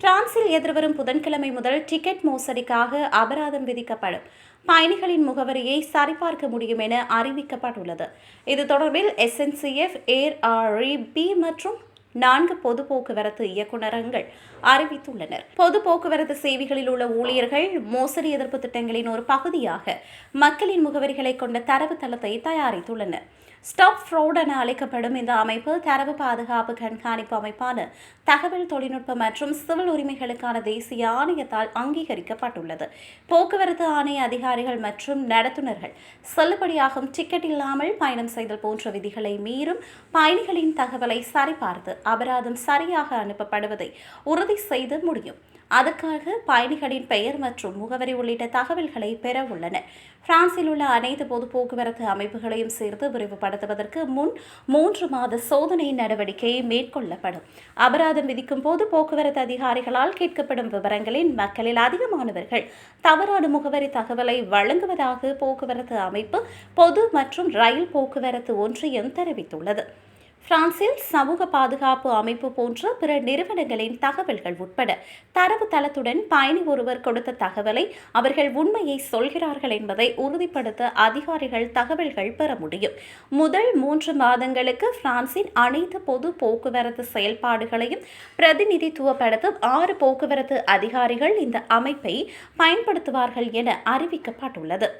பிரான்சில் எதிர்வரும் புதன்கிழமை முதல் டிக்கெட் மோசடிக்காக அபராதம் விதிக்கப்படும். பயணிகளின் முகவரியை சரிபார்க்க முடியும் என அறிவிக்கப்பட்டுள்ளது. இது தொடர்பில் எஸ்என்சிஎஃப் ஏர் பி மற்றும் நான்கு பொது போக்குவரத்து இயக்குநரகங்கள் அறிவித்துள்ளனர். பொது போக்குவரத்து சேவைகளில் உள்ள ஊழியர்கள் மோசடி எதிர்ப்பு திட்டங்களின் ஒரு பகுதியாக மக்களின் முகவரிகளை கொண்ட தரவு தளத்தை தயாரித்துள்ளனர். ஸ்டாப் ஃப்ரோட் என அழைக்கப்படும் இந்த அமைப்பு தரவு பாதுகாப்பு கண்காணிப்பு அமைப்பான தகவல் தொழில்நுட்பம் மற்றும் சிவில் உரிமைகளுக்கான தேசிய ஆணையத்தால் அங்கீகரிக்கப்பட்டுள்ளது. போக்குவரத்து ஆணைய அதிகாரிகள் மற்றும் நடத்துனர்கள் செல்லுபடியாகும் டிக்கெட் இல்லாமல் பயணம் செய்தல் போன்ற விதிகளை மீறும் பயணிகளின் தகவலை சரிபார்த்து அபராதம் சரியாக அனுப்பப்படுவதை உறுதி செய்து முடியும். அதற்காக பயணிகளின் பெயர் மற்றும் முகவரி உள்ளிட்ட தகவல்களை பெற உள்ளனர் பிரான்சில் உள்ள அனைத்து பொது போக்குவரத்து அமைப்புகளையும் சேர்த்து விரிவுபடுத்துவதற்கு முன் மூன்று மாத சோதனை நடவடிக்கை மேற்கொள்ளப்படும். அபராதம் விதிக்கும் போது போக்குவரத்து அதிகாரிகளால் கேட்கப்படும் விவரங்களின் மக்களில் அதிகமானவர்கள் தவறான முகவரி தகவலை வழங்குவதாக போக்குவரத்து அமைப்பு பொது மற்றும் ரயில் போக்குவரத்து ஒன்றியம் தெரிவித்துள்ளது. பிரான்சில் சமூக பாதுகாப்பு அமைப்பு போன்ற பிற நிறுவனங்களின் தகவல்கள் உட்பட தரவு தளத்துடன் பயணி ஒருவர் கொடுத்த தகவலை அவர்கள் உண்மையை சொல்கிறார்கள் என்பதை உறுதிப்படுத்த அதிகாரிகள் தகவல்கள் பெற முடியும். முதல் மூன்று மாதங்களுக்கு பிரான்சின் அனைத்து பொது போக்குவரத்து செயல்பாடுகளையும் பிரதிநிதித்துவப்படுத்தும் ஆறு போக்குவரத்து அதிகாரிகள் இந்த அமைப்பை பயன்படுத்துவார்கள் என அறிவிக்கப்பட்டுள்ளது.